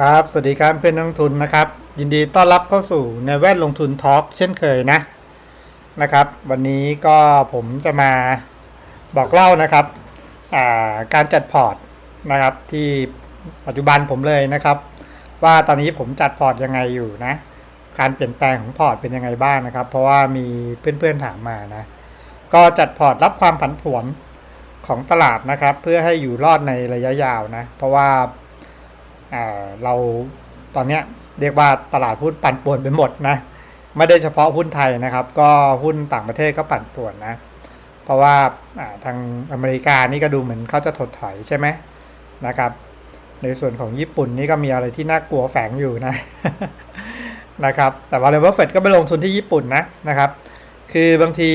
ครับ สวัสดีครับเพื่อนนักลงทุนนะครับ ยินดีต้อนรับเข้าสู่ในแวดลงทุนทอล์กเช่นเคยนะนะครับ วันนี้ก็ผมจะมาบอกเล่านะครับาการจัดพอร์ตนะครับที่ปัจจุบันผมเลยนะครับ ว่าตอนนี้ผมจัดพอร์ตยังไงอยู่นะการเปลี่ยนแปลงของพอร์ตเป็นยังไงบ้างนะครับ เพราะว่ามีเพื่อนๆถามมานะก็จัดพอร์ตรับความผันผวนของตลาดนะครับ เพื่อให้อยู่รอดในระยะยาวนะเพราะว่า เราตอนเนี้ยเรียกว่าตลาดหุ้นปั่นป่วนไปหมดนะไม่ได้เฉพาะหุ้นไทยนะครับ ก็หุ้นต่างประเทศก็ปั่นป่วนนะ เพราะว่าทางอเมริกานี่ก็ดูเหมือนเขาจะถดถอยใช่ไหมนะครับ ในส่วนของญี่ปุ่นนี่ก็มีอะไรที่น่ากลัวแฝงอยู่นะนะครับ แต่ว่าเรเวอร์เฟดก็ไปลงทุนที่ญี่ปุ่นนะนะครับ คือบางที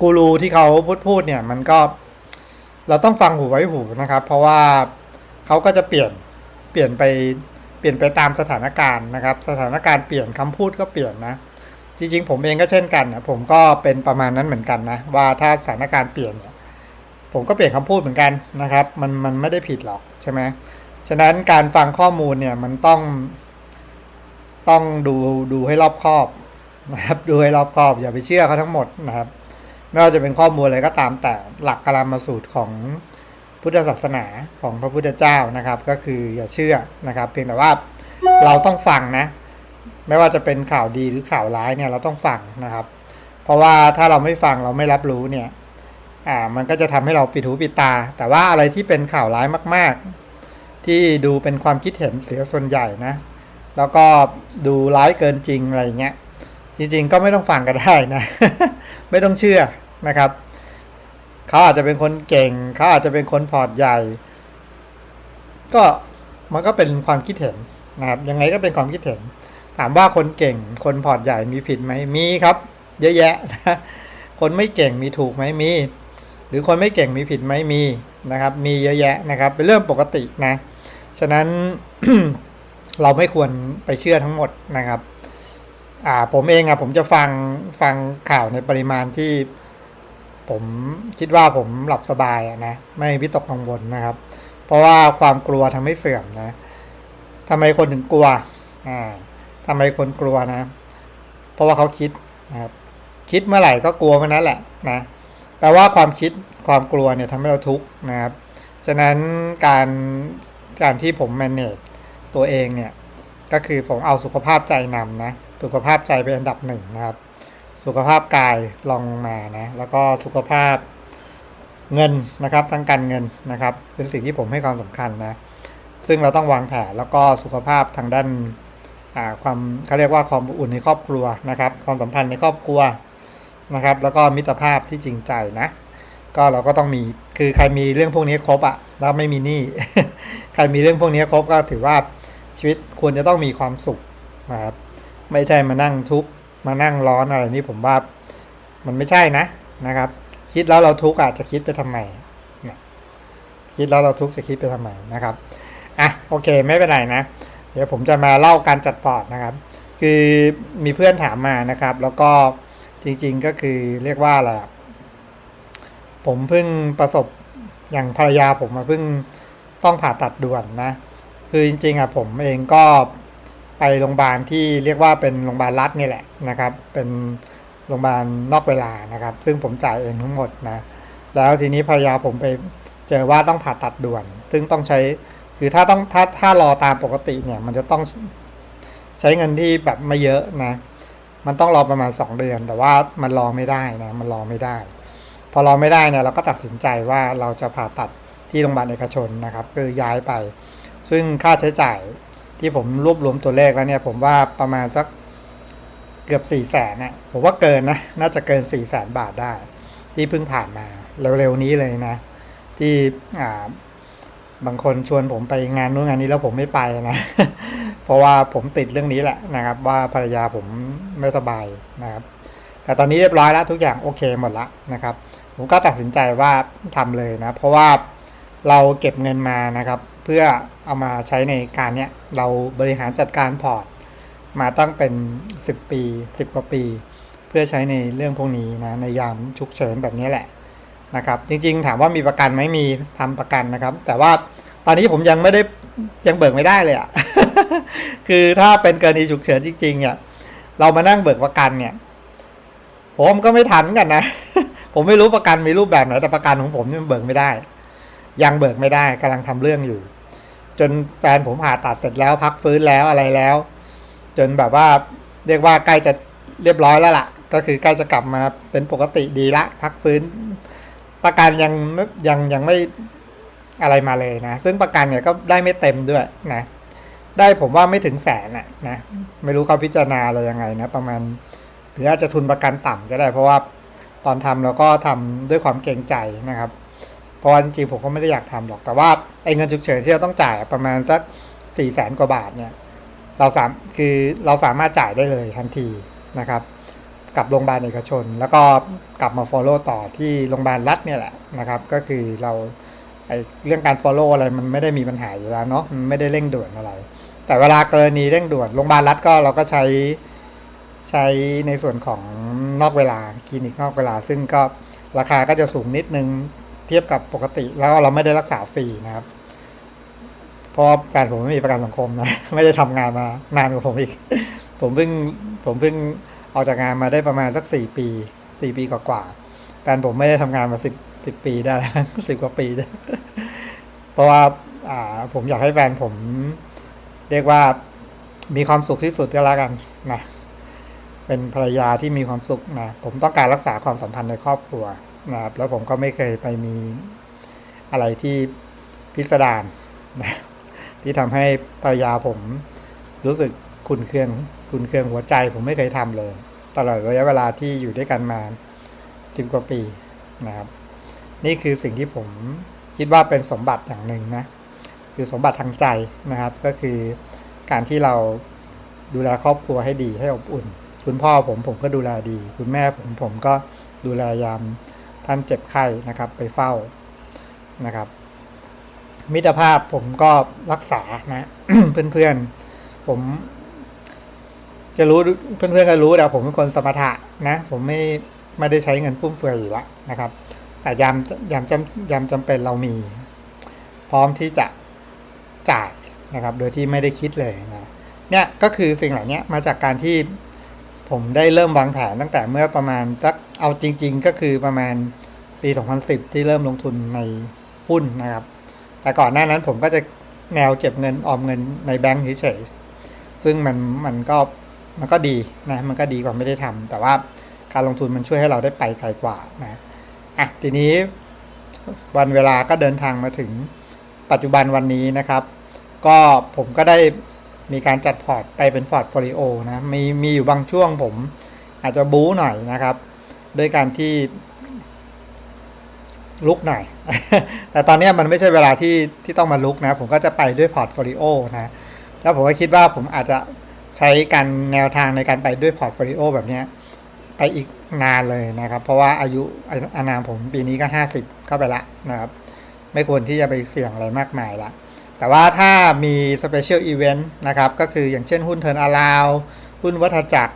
กูรูที่เขาพูดพูดเนี่ยมันก็เราต้องฟังหูไว้หูนะครับ เพราะว่าเขาก็จะเปลี่ยน เปลี่ยนไปเปลี่ยนไปตามสถานการณ์นะครับ สถานการณ์เปลี่ยนคำพูดก็เปลี่ยนนะ จริงๆ ผมเองก็เช่นกันนะผมก็เป็นประมาณนั้นเหมือนกันนะว่าถ้าสถานการณ์เปลี่ยนเนี่ยผมก็เปลี่ยนคำพูดเหมือนกันนะครับ มันมันไม่ได้ผิดหรอกใช่ไหมฉะนั้นการฟังข้อมูลเนี่ยมันต้อง ต้องดูดูให้รอบคอบนะครับดูให้รอบคอบ อย่าไปเชื่อเขาทั้งหมดนะครับไม่ว่าจะเป็นข้อมูลอะไรก็ตามแต่หลักกรรมาสูตรของ พุทธศาสนาของพระพุทธเจ้านะครับ ก็คืออย่าเชื่อนะครับ เพียงแต่ว่าเราต้องฟังนะ ไม่ว่าจะเป็นข่าวดีหรือข่าวร้ายเนี่ยเราต้องฟังนะครับ เพราะว่าถ้าเราไม่ฟังเราไม่รับรู้เนี่ยอ่ามันก็จะทำให้เราปิดหูปิดตา แต่ว่าอะไรที่เป็นข่าวร้ายมาก ๆ ที่ดูเป็นความคิดเห็นเสียส่วนใหญ่นะ แล้วก็ดูร้ายเกินจริงอะไรเงี้ยจริงๆก็ไม่ต้องฟังก็ได้นะ ไม่ต้องเชื่อนะครับ ขาอาจจะเป็นคนเก่งเขาอาจจะเป็นคนพอร์ตใหญ่ ก็มันก็เป็นความคิดเห็นนะครับ ยังไงก็เป็นความคิดเห็น ถามว่าคนเก่ง คนพอร์ตใหญ่มีผิดไหมมีครับ เยอะแยะนะคนไม่เก่งมีถูกไหมมี หรือคนไม่เก่งมีผิดไหมมีนะครับ มีเยอะแยะนะครับ เป็นเรื่องปกตินะ ฉะนั้นเราไม่ควรไปเชื่อทั้งหมดนะครับ อ่าผมเองอะผมจะฟังฟังข่าวในปริมาณที่ ผมคิดว่าผมหลับสบายนะไม่วิตกกังวลนะครับ เพราะว่าความกลัวทำให้เสื่อมนะทำไมคนถึงกลัวอ่าทำไมคนกลัวนะ เพราะว่าเขาคิดนะครับ คิดเมื่อไหร่ก็กลัวเมื่อนั้นแหละนะแปลว่าความคิดความกลัวเนี่ยทำให้เราทุกข์นะครับ ฉะนั้นการการที่ผม manage ตัวเองเนี่ยก็คือผมเอาสุขภาพใจนำนะสุขภาพใจเป็นอันดับหนึ่งนะครับ สุขภาพกายลองมานะแล้วก็สุขภาพเงินนะครับทั้งการเงินนะครับ เป็นสิ่งที่ผมให้ความสำคัญนะซึ่งเราต้องวางแผนแล้วก็สุขภาพทางด้านความเขาเรียกว่าความอบอุ่นในครอบครัวนะครับ ความสัมพันธ์ในครอบครัวนะครับ แล้วก็มิตรภาพที่จริงใจนะ ก็เราก็ต้องมีคือใครมีเรื่องพวกนี้ครบอะแล้วไม่มีหนี้ใครมีเรื่องพวกนี้ครบก็ถือว่าชีวิตควรจะต้องมีความสุขนะครับไม่ใช่มานั่งทุกข์ มานั่งร้อนอะไรนี่ผมว่ามันไม่ใช่นะนะครับ คิดแล้วเราทุกข์อาจจะคิดไปทำไมนะคิดแล้วเราทุกข์จะคิดไปทำไมนะครับอะโอเคไม่เป็นไรนะ เดี๋ยวผมจะมาเล่าการจัดพอร์ตนะครับ คือมีเพื่อนถามมานะครับ แล้วก็จริง ๆก็คือเรียกว่าอะไรผมเพิ่งประสบอย่างภรรยาผมมาเพิ่งต้องผ่าตัดด่วนนะ คือจริงๆอะผมเองก็ ไปโรงพยาบาลที่เรียกว่าเป็นโรงพยาบาลรัฐนี่แหละนะครับ เป็นโรงพยาบาลนอกเวลานะครับ ซึ่งผมจ่ายเองทั้งหมดนะแล้วทีนี้ภรรยาผมไปเจอว่าต้องผ่าตัดด่วน ซึ่งต้องใช้คือถ้าต้องถ้าถ้ารอตามปกติเนี่ย มันจะต้องใช้เงินที่แบบไม่เยอะนะ มันต้องรอประมาณ 2 เดือน แต่ว่ามันรอไม่ได้นะ มันรอไม่ได้ พอรอไม่ได้เนี่ยเราก็ตัดสินใจว่าเราจะผ่าตัดที่โรงพยาบาลเอกชนนะครับ คือย้ายไป ซึ่งค่าใช้จ่าย ที่ผมรวบรวมตัวเลขแล้วเนี่ย ผมว่าประมาณสักเกือบสี่แสนนะผมว่าเกินนะ น่าจะเกินสี่แสนบาทได้ ที่เพิ่งผ่านมาเร็วๆนี้เลยนะ ที่อ่าบางคนชวนผมไปงานนู้นงานนี้แล้วผมไม่ไปนะ เพราะว่าผมติดเรื่องนี้แหละนะครับ ว่าภรรยาผมไม่สบายนะครับ แต่ตอนนี้เรียบร้อยแล้วทุกอย่างโอเคหมดละนะครับ ผมก็ตัดสินใจว่าทำเลยนะ เพราะว่าเราเก็บเงินมานะครับ เพื่อ เอามาใช้ในการเนี้ยเราบริหารจัดการพอร์ต มาตั้งเป็น 10 ปี 10 กว่าปี เพื่อใช้ในเรื่องพวกนี้นะในยามฉุกเฉินแบบนี้แหละนะครับ จริงๆ ถามว่ามีประกันไหมมีทำประกันนะครับ แต่ว่าตอนนี้ผมยังไม่ได้ยังเบิกไม่ได้เลยอะคือถ้าเป็นกรณีฉุกเฉินจริงๆเนี่ยเรามานั่งเบิกประกันเนี่ย ผมก็ไม่ทันกันนะ ผมไม่รู้ประกันมีรูปแบบไหนแต่ประกันของผมนี่มันเบิกไม่ได้ ยังเบิกไม่ได้กำลังทำเรื่องอยู่ จนแฟนผมผ่าตัดเสร็จแล้วพักฟื้นแล้วอะไรแล้ว จนแบบว่าเรียกว่าใกล้จะเรียบร้อยแล้วล่ะ ก็คือใกล้จะกลับมาเป็นปกติดีละ พักฟื้น ประกันยังไม่ยังยังไม่อะไรมาเลยนะ ซึ่งประกันเนี่ยก็ได้ไม่เต็มด้วยนะ ได้ผมว่าไม่ถึงแสนอะนะไม่รู้เขาพิจารณาอะไรยังไงนะ ประมาณหรืออาจจะทุนประกันต่ำก็ได้ เพราะว่าตอนทำเราก็ทำด้วยความเกรงใจนะครับ เพราะว่าจริงๆผมก็ไม่ได้อยากทำหรอกแต่ว่าไอ้เงินฉุกเฉินที่เราต้องจ่ายประมาณสักสี่แสนกว่าบาทเนี่ยเราสามคือเราสามารถจ่ายได้เลยทันทีนะครับกับโรงพยาบาลเอกชน แล้วก็กลับมา follow ต่อที่โรงพยาบาลรัฐเนี่ยแหละนะครับ ก็คือเราไอเรื่องการ follow อะไรมันไม่ได้มีปัญหาอยู่แล้วเนาะมันไม่ได้เร่งด่วนอะไร แต่เวลากรณีเร่งด่วนโรงพยาบาลรัฐก็เราก็ใช้ใช้ในส่วนของนอกเวลาคลินิกนอกเวลา ซึ่งก็ราคาก็จะสูงนิดนึง ทียบกับปกติ แล้วเราไม่ได้รักษาฟรีนะครับ เพราะแฟนผมไม่มีประกันสังคมนะ ไม่ได้ทำงานมานานกว่าผมอีก ผมเพิ่งผมเพิ่งออกจากงานมาได้ประมาณสักสี่ปีสี่ปีกว่าๆแฟนผมไม่ได้ทำงานมาสิบสิบปีได้แล้วสิบกว่าปีเพราะว่าอ่าผมอยากให้แฟนผม เรียกว่ามีความสุขที่สุดก็แล้วกันนะเป็นภรรยาที่มีความสุขนะผมต้องการรักษาความสัมพันธ์ในครอบครัว นะครับแล้วผมก็ไม่เคยไปมีอะไรที่พิสดารนะที่ทำให้ภรรยาผมรู้สึกขุนเคืองขุนเคืองหัวใจผมไม่เคยทำเลย ตลอดระยะเวลาที่อยู่ด้วยกันมาสิบกว่าปีนะครับ นี่คือสิ่งที่ผมคิดว่าเป็นสมบัติอย่างหนึ่งนะคือสมบัติทางใจนะครับ ก็คือการที่เราดูแลครอบครัวให้ดีให้อบอุ่น คุณพ่อผมผมก็ดูแลดี คุณแม่ผมผมก็ดูแลยาม ท่านเจ็บไข้นะครับไปเฝ้านะครับ มิตรภาพผมก็รักษานะเพื่อนๆ ผมจะรู้เพื่อนๆก็รู้แต่ผมเป็นคนสมถะนะ ผมไม่ไม่ได้ใช้เงินฟุ่มเฟือยอยู่แล้วนะครับ แต่ยามยามจำยามจำเป็นเรามี พร้อมที่จะจ่ายนะครับ โดยที่ไม่ได้คิดเลยนะเนี่ยก็คือสิ่งเหล่านี้มาจากการที่ผมได้เริ่มวางแผนตั้งแต่เมื่อประมาณสัก เอาจริง ๆ ก็คือประมาณปี 2010 ที่เริ่มลงทุนในหุ้นนะครับ แต่ก่อนหน้านั้นผมก็จะแนวเก็บเงินออมเงินในแบงก์เฉยๆ ซึ่งมันมันก็มันก็ดีนะ มันก็ดีกว่าไม่ได้ทำแต่ว่าการลงทุนมันช่วยให้เราได้ไปไกลกว่านะอะทีนี้วันเวลาก็เดินทางมาถึงปัจจุบันวันนี้นะครับ ก็ผมก็ได้มีการจัดพอร์ตไปเป็นพอร์ตโฟลิโอนะ มีมีอยู่บางช่วงผมอาจจะบู๊หน่อยนะครับ ด้วยการที่ลุกหน่อย แต่ตอนนี้มันไม่ใช่เวลาที่ที่ต้องมาลุกนะ ผมก็จะไปด้วยพอร์ตโฟลิโอนะ แล้วผมก็คิดว่าผมอาจจะใช้การแนวทางในการไปด้วยพอร์ตโฟลิโอแบบนี้ไปอีกนานเลยนะครับ เพราะว่าอายุอานามผมปีนี้ก็ 50 เข้าไปละนะครับ ไม่ควรที่จะไปเสี่ยงอะไรมากมายละ แต่ว่าถ้ามีสเปเชียลอีเวนต์นะครับ ก็คืออย่างเช่นหุ้นเทิร์นอาราว หุ้นวัฏจักร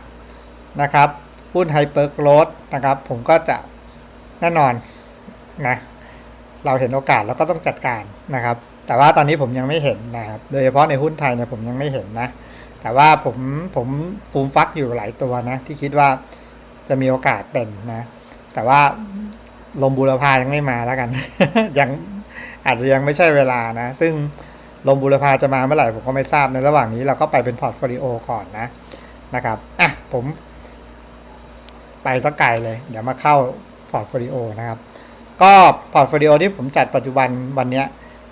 นะครับ หุ้นไฮเปอร์โกลดนะครับ ผมก็จะแน่นอนนะเราเห็นโอกาสแล้วก็ต้องจัดการนะครับ แต่ว่าตอนนี้ผมยังไม่เห็นนะครับ โดยเฉพาะในหุ้นไทยเนี่ยผมยังไม่เห็นนะ แต่ว่าผมผมฟูมฟักอยู่หลายตัวนะ ที่คิดว่าจะมีโอกาสเป็นนะ แต่ว่าลมบูรพายังไม่มาแล้วกัน ยังอาจจะยังไม่ใช่เวลานะ ซึ่งลมบูรพาจะมาเมื่อไหร่ผมก็ไม่ทราบในระหว่างนี้เราก็ไปเป็นพอร์ตโฟลิโอก่อนนะนะครับอะผม ไปสักไกลเลย เดี๋ยวมาเข้าพอร์ตโฟลิโอนะครับ ก็พอร์ตโฟลิโอที่ผมจัดปัจจุบันวันนี้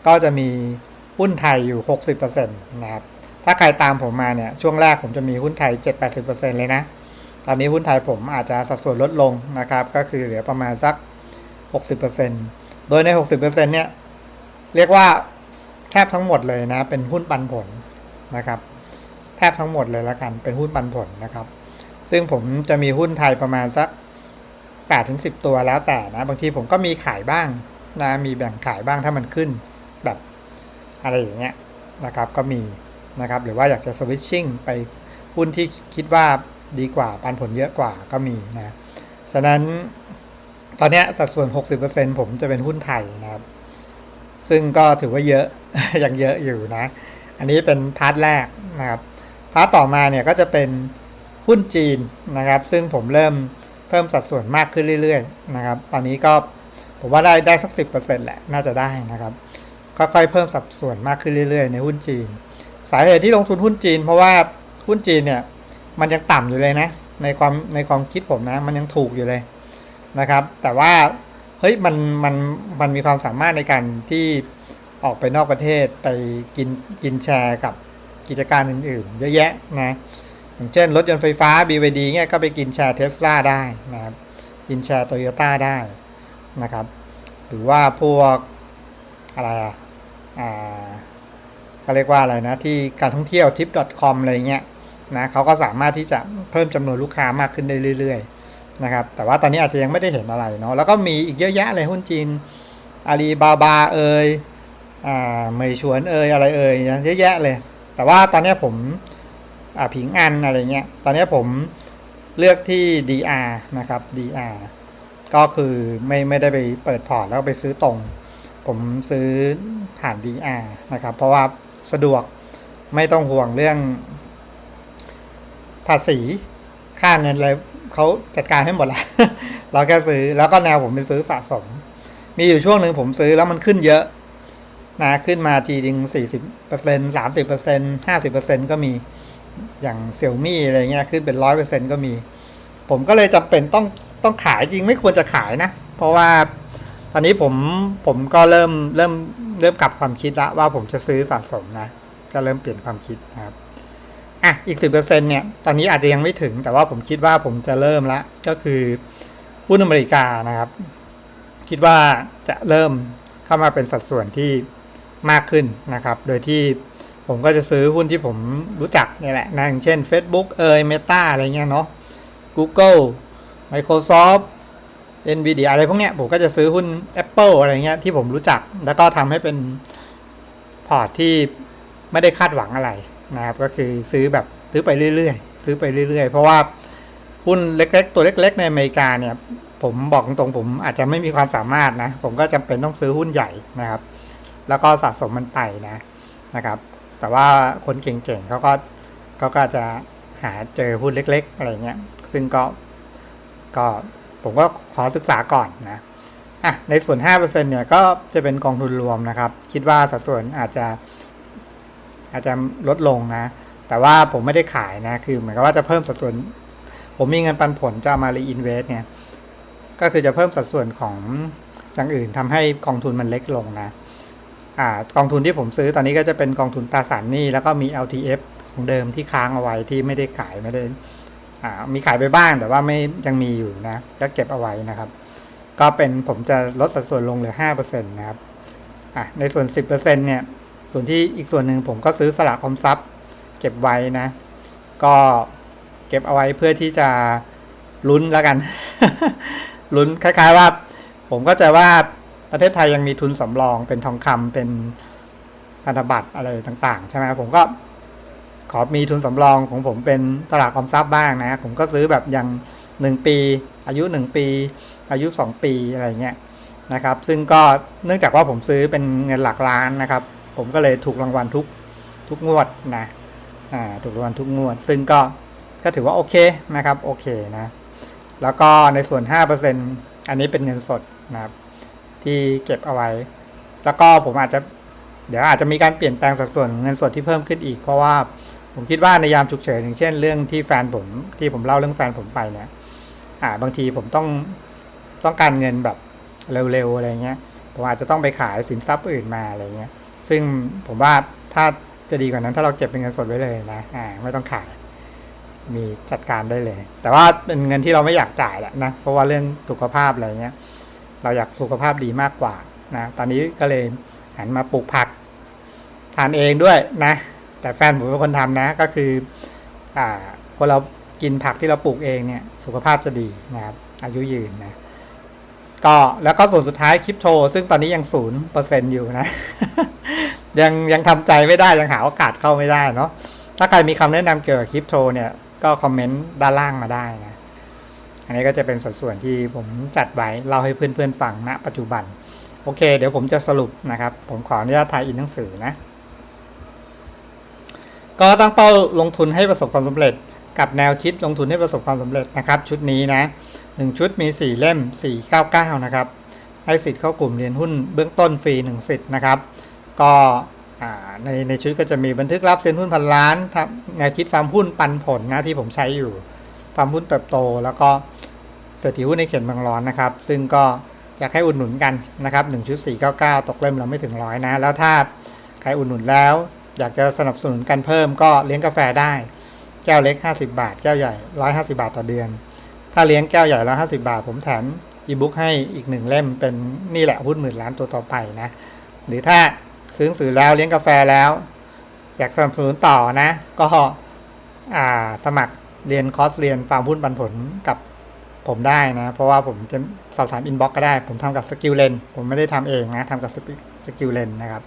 ก็จะมีหุ้นไทยอยู่ 60%นะครับ ถ้าใครตามผมมาเนี่ย ช่วงแรกผมจะมีหุ้นไทย 7-80%เลยนะ ตอนนี้หุ้นไทยผมอาจจะสัดส่วนลดลงนะครับ ก็คือเหลือประมาณสัก 60%โดยใน 60%เนี่ยเรียกว่าแทบทั้งหมดเลยนะ เป็นหุ้นปันผลนะครับ แทบทั้งหมดเลยละกัน เป็นหุ้นปันผลนะครับ ซึ่งผมจะมีหุ้นไทยประมาณสัก8ถึง10 ตัวแล้วแต่นะ บางทีผมก็มีขายบ้างนะมีแบ่งขายบ้างถ้ามันขึ้นแบบอะไรอย่างเงี้ยนะครับก็มีนะครับหรือว่าอยากจะสวิตชิ่งไปหุ้นที่คิดว่าดีกว่าปันผลเยอะกว่าก็มีนะฉะนั้นตอนนี้สัดส่วน 60%ผมจะเป็นหุ้นไทยนะครับ ซึ่งก็ถือว่าเยอะ ยังเยอะอยู่นะ อันนี้เป็นพาร์ทแรกนะครับ พาร์ทต่อมาเนี่ยก็จะเป็น หุ้นจีนนะครับ ซึ่งผมเริ่มเพิ่มสัดส่วนมากขึ้นเรื่อยๆนะครับ ตอนนี้ก็ผมว่าได้ได้สักสิบเปอร์เซ็นต์แหละน่าจะได้นะครับค่อยๆเพิ่มสัดส่วนมากขึ้นเรื่อยๆ ในหุ้นจีน สาเหตุที่ลงทุนหุ้นจีน เพราะว่าหุ้นจีนเนี่ยมันยังต่ำอยู่เลยนะ ในความในความคิดผมนะ มันยังถูกอยู่เลยนะครับ แต่ว่าเฮ้ยมันมันมันมีความสามารถในการที่ออกไปนอกประเทศไปกินกินแชร์กับกิจการอื่นๆ เยอะแยะนะ อย่างเช่น รถยนต์ไฟฟ้า BYD เนี่ยก็ไปกินแชร์เทสลาได้นะครับ กินแชร์โตโยต้าได้นะครับ หรือว่าพวกอะไรอะอ่าก็เรียกว่าอะไรนะที่การท่องเที่ยว tip.com อะไรเงี้ยนะเขาก็สามารถที่จะเพิ่มจำนวนลูกค้ามากขึ้นได้เรื่อยๆนะครับแต่ว่าตอนนี้อาจจะยังไม่ได้เห็นอะไรเนาะแล้วก็มีอีกเยอะแยะเลยหุ้นจีนอาลีบาบาเอยอ่าเมยฉวนเอยอะไรเอยเยอะแยะเลย แต่ว่าตอนนี้ผม ผิงอันอะไรเงี้ย ตอนนี้ผมเลือกที่ DR นะครับ DR ก็คือไม่ไม่ได้ไปเปิดพอร์ตแล้วไปซื้อตรง ผมซื้อผ่าน DR นะครับ เพราะว่าสะดวกไม่ต้องห่วงเรื่อง ภาษีค่าเงินอะไรเขาจัดการให้หมดล้วเราแค่ซื้อแล้วก็แนวผมเป็นซื้อสะสม มีอยู่ช่วงหนึ่งผมซื้อแล้วมันขึ้นเยอะนะขึ้นมาทีดึงสี่สิบเปอร์เซ็นสามสิบเปอร์เซ็นห้าสิบเปอร์เซ็นก็มี อย่างเซี่ยมี่อะไรเงี้ยขึ้นเป็นร้อยเปอร์เซ็นก็มี ผมก็เลยจำเป็นต้องต้องขายจริงไม่ควรจะขายนะ เพราะว่าตอนนี้ผมผมก็เริ่มเริ่มเริ่มกลับความคิดละว่าผมจะซื้อสะสมนะ ก็เริ่มเปลี่ยนความคิดนะครับอะอีกสิบเปอร์เซ็นเนี่ยตอนนี้อาจจะยังไม่ถึง แต่ว่าผมคิดว่าผมจะเริ่มละก็คือหุ้นอเมริกานะครับ คิดว่าจะเริ่มเข้ามาเป็นสัดส่วนที่มากขึ้นนะครับ โดยที่ ผมก็จะซื้อหุ้นที่ผมรู้จักนี่แหละนะอย่างเช่น Facebook เอย Meta อะไรเงี้ยเนาะ Google Microsoft Nvidia อะไรพวกเนี้ยผมก็จะซื้อหุ้น Apple อะไรเงี้ยที่ผมรู้จัก แล้วก็ทำให้เป็นพอร์ตที่ไม่ได้คาดหวังอะไรนะครับก็คือซื้อแบบซื้อไปเรื่อยๆ ซื้อไปเรื่อยๆ เพราะว่าหุ้นเล็ก ๆ ตัวเล็ก ๆ ในอเมริกาเนี่ย ผมบอกตรงๆผมอาจจะไม่มีความสามารถนะ ผมก็จำเป็นต้องซื้อหุ้นใหญ่นะครับ แล้วก็สะสมมันไปนะนะครับ แต่ว่าคนเก่งๆเขาก็เขาก็จะหาเจอหุ้นเล็ก ๆ อะไรเงี้ย ซึ่งก็ก็ผมก็ขอศึกษาก่อนนะอะในส่วน 5%เนี่ยก็จะเป็นกองทุนรวมนะครับ คิดว่าสัดส่วนอาจจะ อาจจะลดลงนะ แต่ว่าผมไม่ได้ขายนะ คือเหมือนกับว่าจะเพิ่มสัดส่วน ผมมีเงินปันผลจะามารีอินเวสเนี่ย ก็คือจะเพิ่มสัดส่วนของอย่างอื่นทำให้กองทุนมันเล็กลงนะ อกองทุนที่ผมซื้อตอนนี้ก็จะเป็นกองทุนตราสารหนี้แล้วก็มี LTF ของเดิมที่ค้างเอาไว้ที่ไม่ได้ขายไม่ได้มีขายไปบ้างแต่ว่าไม่ยังมีอยู่นะก็เก็บเอาไว้นะครับ ก็เป็นผมจะลดสัดส่วนลงเหลือ5%นะครับในส่วน 10%เนี่ยส่วนที่อีกส่วนหนึ่งผมก็ซื้อสลากออมทรัพย์เก็บไว้นะ ก็เก็บเอาไว้เพื่อที่จะลุ้นแล้วกัน ลุ้นคล้าย ๆว่า ผมก็จะว่า ประเทศไทยยังมีทุนสำรองเป็นทองคำเป็นพันธบัตรอะไรต่าง ๆ ใช่ไหมผมก็ขอมีทุนสำรองของผมเป็นตลาดออมทรัพย์บ้างนะ ผมก็ซื้อแบบอย่างหนึ่งปี อายุหนึ่งปี อายุสองปีอะไรเงี้ยนะครับ ซึ่งก็เนื่องจากว่าผมซื้อเป็นเงินหลักล้านนะครับ ผมก็เลยถูกรางวัลทุกทุกงวดนะอ่าถูกรางวัลทุกงวด ซึ่งก็ก็ถือว่าโอเคนะครับโอเคนะ แล้วก็ในส่วน 5%อันนี้เป็นเงินสดนะครับ ที่เก็บเอาไว้ แล้วก็ผมอาจจะเดี๋ยวอาจจะมีการเปลี่ยนแปลงสัดส่วนเงินสดที่เพิ่มขึ้นอีก เพราะว่าผมคิดว่าในยามฉุกเฉินอย่างเช่น เรื่องที่แฟนผมที่ผมเล่าเรื่องแฟนผมไปเนี่ยอ่าบางทีผมต้องต้องการเงินแบบเร็วๆอะไรเงี้ยผมอาจจะต้องไปขายสินทรัพย์อื่นมาอะไรเงี้ย ซึ่งผมว่าถ้าจะดีกว่านั้นถ้าเราเก็บเป็นเงินสดไว้เลยนะอ่าไม่ต้องขายมีจัดการได้เลย แต่ว่าเป็นเงินที่เราไม่อยากจ่ายแหละนะเพราะว่าเรื่องสุขภาพอะไรเงี้ย เราอยากสุขภาพดีมากกว่านะตอนนี้ก็เลยหันมาปลูกผักทานเองด้วยนะ แต่แฟนผมเป็นคนทำนะ ก็คืออ่าคนเรากินผักที่เราปลูกเองเนี่ย สุขภาพจะดีนะครับอายุยืนนะก็แล้วก็ส่วนสุดท้ายคริปโตซึ่งตอนนี้ยังศูนย์เปอร์เซ็นอยู่นะ ยังยังทำใจไม่ได้ยังหาโอกาสเข้าไม่ได้เนาะถ้าใครมีคำแนะนำเกี่ยวกับคริปโตเนี่ย ก็คอมเมนต์ด้านล่างมาได้นะ อันนี้ก็จะเป็นสัดส่วนที่ผมจัดไว้เล่าให้เพื่อนๆฟังณปัจจุบัน โอเค เดี๋ยวผมจะสรุปนะครับ ผมขออนุญาตถ่ายอินหนังสือนะ ก็ตั้งเป้าลงทุนให้ประสบความสำเร็จ กับแนวคิดลงทุนให้ประสบความสำเร็จนะครับ ชุดนี้นะหนึ่งชุดมี 4 เล่ม 499 นะครับ ให้สิทธิ์เข้ากลุ่มเรียนหุ้นเบื้องต้นฟรี1สิทธิ์นะครับ ก็ในในชุดก็จะมีบันทึกรับเซ็นหุ้นพันล้านแนวคิดฟาร์มหุ้นปันผลนะที่ผมใช้อยู่ฟาร์มหุ้นเติบโต แล้วก็ เศรษฐีหุ้นในเขตเมืองร้อนนะครับ ซึ่งก็อยากให้อุดหนุนกันนะครับ1ชุด499ตกเล่มเราไม่ถึงร้อยนะ แล้วถ้าใครอุดหนุนแล้ว อยากจะสนับสนุนกันเพิ่มก็เลี้ยงกาแฟได้ แก้วเล็ก 50 บาท แก้วใหญ่ 150 บาทต่อเดือน ถ้าเลี้ยงแก้วใหญ่150 บาท ผมแถมอีบุ๊กให้อีกหนึ่งเล่มเป็นนี่แหละหุ้นหมื่นล้านตัวต่อไปนะหรือถ้าซื้อหนังสือแล้วเลี้ยงกาแฟแล้ว อยากสนับสนุนต่อนะ ก็สมัครเรียนคอร์สเรียนฟาร์มหุ้นปันผลกับ ผมได้นะ เพราะว่าผมจะสอบถามอินบ็อกก็ได้ ผมทำกับสกิลเลนผมไม่ได้ทำเองนะทำกับสกิลเลนนะครับ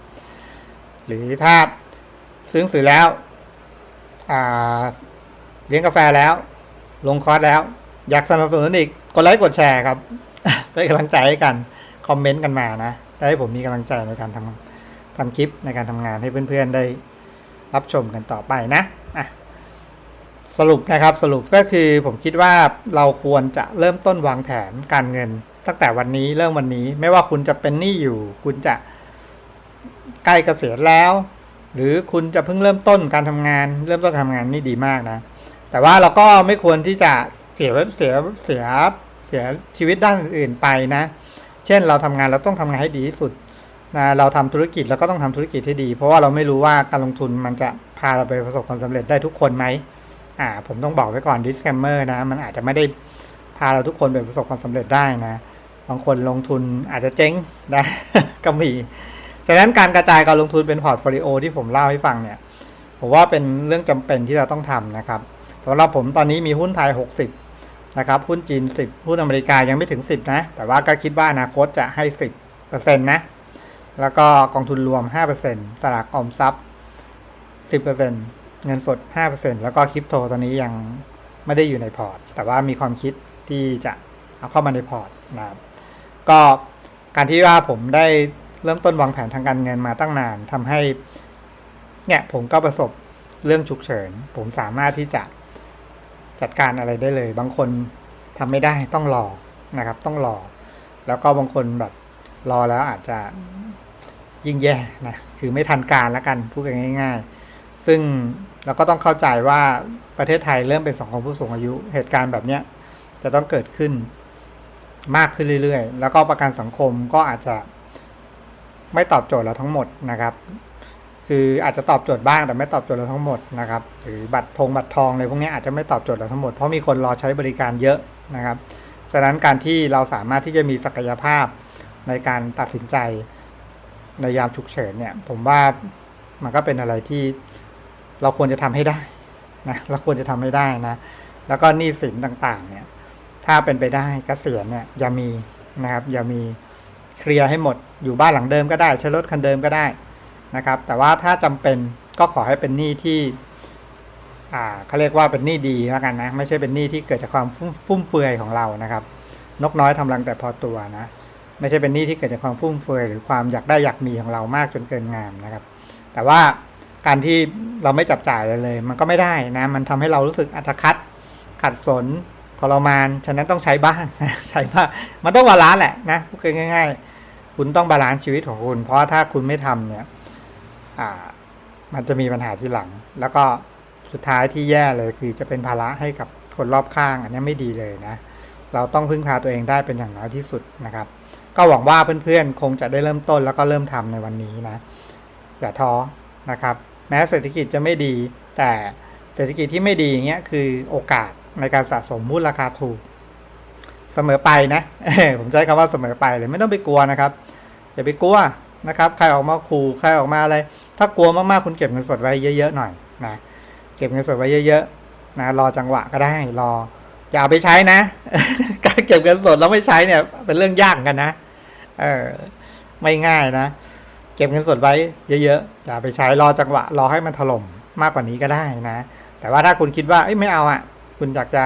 หรือถ้าซื้อหนังสือแล้วเลี้ยงกาแฟแล้ว ลงคอร์สแล้ว อยากสนับสนุนอีกกดไลค์กดแชร์ครับเป็นกำลังใจให้กัน คอมเมนต์กันมานะได้ให้ผมมีกำลังใจในการทำทำคลิปในการทำงานให้เพื่อนๆได้รับชมกันต่อไปนะอะ สรุปนะครับสรุปก็คือผมคิดว่าเราควรจะเริ่มต้นวางแผนการเงิน ตั้งแต่วันนี้เริ่มวันนี้ไม่ว่าคุณจะเป็นหนี้อยู่ คุณจะใกล้เกษียณแล้ว หรือคุณจะเพิ่งเริ่มต้นการทำงาน เริ่มต้นการทำงานนี่ดีมากนะ แต่ว่าเราก็ไม่ควรที่จะเสียเสียเสียเสียชีวิตด้านอื่นไปนะ เช่นเราทำงานเราต้องทำงานให้ดีที่สุดนะเราทำธุรกิจเราก็ต้องทำธุรกิจให้ดี เพราะว่าเราไม่รู้ว่าการลงทุนมันจะพาเราไปประสบความสำเร็จได้ทุกคนไหม อ่าผมต้องบอกไว้ก่อน disclaimer นะ มันอาจจะไม่ได้พาเราทุกคนไปประสบความสำเร็จได้นะ บางคนลงทุนอาจจะเจ๊งนะก็มีฉะนั้นการกระจายการลงทุนเป็นพอร์ตโฟลิโอที่ผมเล่าให้ฟังเนี่ยผมว่าเป็นเรื่องจำเป็นที่เราต้องทำนะครับสำหรับผมตอนนี้มีหุ้นไทย 60นะครับหุ้นจีน 10 หุ้นอเมริกายังไม่ถึง 10 นะ แต่ว่าก็คิดว่าอนาคตจะให้ 10%นะแล้วก็กองทุนรวม 5%สลากออมทรัพย์ 10% เงินสด 5%แล้วก็คริปโตตอนนี้ยังไม่ได้อยู่ในพอร์ต แต่ว่ามีความคิดที่จะเอาเข้ามาในพอร์ตนะครับ ก็การที่ว่าผมได้เริ่มต้นวางแผนทางการเงินมาตั้งนานทำให้เนี่ยผมก็ประสบเรื่องฉุกเฉิน ผมสามารถที่จะจัดการอะไรได้เลย บางคนทำไม่ได้ต้องรอนะครับ ต้องรอ แล้วก็บางคนแบบรอแล้วอาจจะยิ่งแย่นะ คือไม่ทันการแล้วกันพูดกันง่าย ๆ ซึ่งเราก็ต้องเข้าใจว่าประเทศไทยเริ่มเป็นสังคมผู้สูงอายุ เหตุการณ์แบบเนี้ยจะต้องเกิดขึ้นมากขึ้นเรื่อยๆ แล้วก็ประกันสังคมก็อาจจะไม่ตอบโจทย์เราทั้งหมดนะครับ คืออาจจะตอบโจทย์บ้างแต่ไม่ตอบโจทย์เราทั้งหมดนะครับ หรือบัตรพงบัตรทองอะไรพวกนี้อาจจะไม่ตอบโจทย์เราทั้งหมด เพราะมีคนรอใช้บริการเยอะนะครับ ฉะนั้นการที่เราสามารถที่จะมีศักยภาพในการตัดสินใจในยามฉุกเฉินเนี่ย ผมว่ามันก็เป็นอะไรที่ เราควรจะทำให้ได้นะเราควรจะทำให้ได้นะ แล้วก็หนี้สินต่างๆ เนี่ย ถ้าเป็นไปได้กเกษียณเนี่ยอย่ามีนะครับ อย่ามีเคลียร์ให้หมดอยู่บ้านหลังเดิมก็ได้ใช้รถคันเดิมก็ได้นะครับ แต่ว่าถ้าจำเป็นก็ขอให้เป็นหนี้ที่อ่าเขาเรียกว่าเป็นหนี้ดีแล้วกันนะ ไม่ใช่เป็นหนี้ที่เกิดจากความฟุ่มฟุ่มเฟือยของเรานะครับ นกน้อยทำรังแต่พอตัวนะไม่ใช่เป็นหนี้ที่เกิดจากความฟุ่มเฟือยหรือความอยากได้อยากมีของเรามากจนเกินงามนะครับ แต่ว่า การที่เราไม่จับจ่ายเลยเลย มันก็ไม่ได้นะ มันทำให้เรารู้สึกอัตคัดขัดสนทรมาน ฉะนั้นต้องใช้บ้างใช้บ้าง มันต้องบาลานซ์แหละนะพูดง่าย ๆ คุณต้องบาลานซ์ชีวิตของคุณ เพราะถ้าคุณไม่ทำเนี่ย อ่า มันจะมีปัญหาที่หลัง แล้วก็สุดท้ายที่แย่เลยคือจะเป็นภาระให้กับคนรอบข้าง อันนี้ไม่ดีเลยนะ เราต้องพึ่งพาตัวเองได้เป็นอย่างน้อยที่สุดนะครับ ก็หวังว่าเพื่อนๆ คงจะได้เริ่มต้นแล้วก็เริ่มทำในวันนี้นะ อย่าท้อนะครับ แม้เศรษฐกิจจะไม่ดี แต่เศรษฐกิจที่ไม่ดีอย่างเงี้ยคือโอกาสในการสะสมหุ้นราคาถูก เสมอไปนะผมใช้คำว่าเสมอไปเลยไม่ต้องไปกลัวนะครับอย่าไปกลัวนะครับใครออกมาขู่ใครออกมาอะไร ถ้ากลัวมากๆคุณเก็บเงินสดไว้เยอะๆหน่อยนะเก็บเงินสดไว้เยอะๆนะรอจังหวะก็ได้รออย่าเอาไปใช้นะ การเก็บเงินสดแล้วไม่ใช้เนี่ย เป็นเรื่องยากนกันนะเออไม่ง่ายนะ เก็บเงินสดไว้เยอะๆอย่าไปใช้รอจังหวะ รอให้มันถล่มมากกว่านี้ก็ได้นะ แต่ว่าถ้าคุณคิดว่าเอ้ยไม่เอาอะ คุณอยากจะ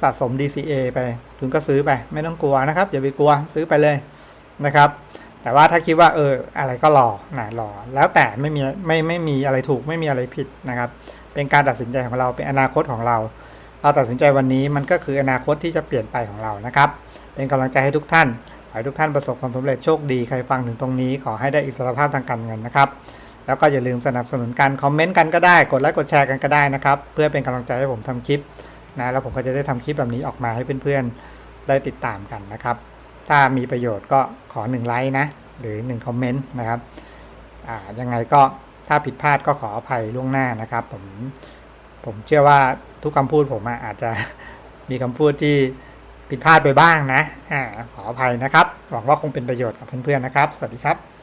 สะสม DCA ไป คุณก็ซื้อไป ไม่ต้องกลัวนะครับ อย่าไปกลัวซื้อไปเลยนะครับ แต่ว่าถ้าคิดว่าเอออะไรก็รอนะรอ แล้วแต่ไม่มีไม่ไม่มีอะไรถูกไม่มีอะไรผิดนะครับ เป็นการตัดสินใจของเราเป็นอนาคตของเรา เราตัดสินใจวันนี้มันก็คืออนาคตที่จะเปลี่ยนไปของเรานะครับ เป็นกำลังใจให้ทุกท่าน ให้ทุกท่านประสบความสำเร็จโชคดีใครฟังถึงตรงนี้ ขอให้ได้อิสรภาพทางการเงินนะครับ แล้วก็อย่าลืมสนับสนุนกันคอมเมนต์กันก็ได้ กดไลค์กดแชร์กันก็ได้นะครับ เพื่อเป็นกำลังใจให้ผมทำคลิปนะแล้วผมก็จะได้ทำคลิปแบบนี้ออกมาให้เพื่อนๆได้ติดตามกันนะครับ ถ้ามีประโยชน์ก็ขอ1ไลค์นะหรือ1คอมเมนต์นะครับยังไงก็ถ้าผิดพลาดก็ขออภัยล่วงหน้านะครับ ผมผมเชื่อว่าทุกคำพูดผมอะอาจจะมีคำพูดที่ ผิดพลาดไปบ้างนะอ่าขออภัยนะครับ หวังว่าคงเป็นประโยชน์กับเพื่อนๆนะครับ สวัสดีครับ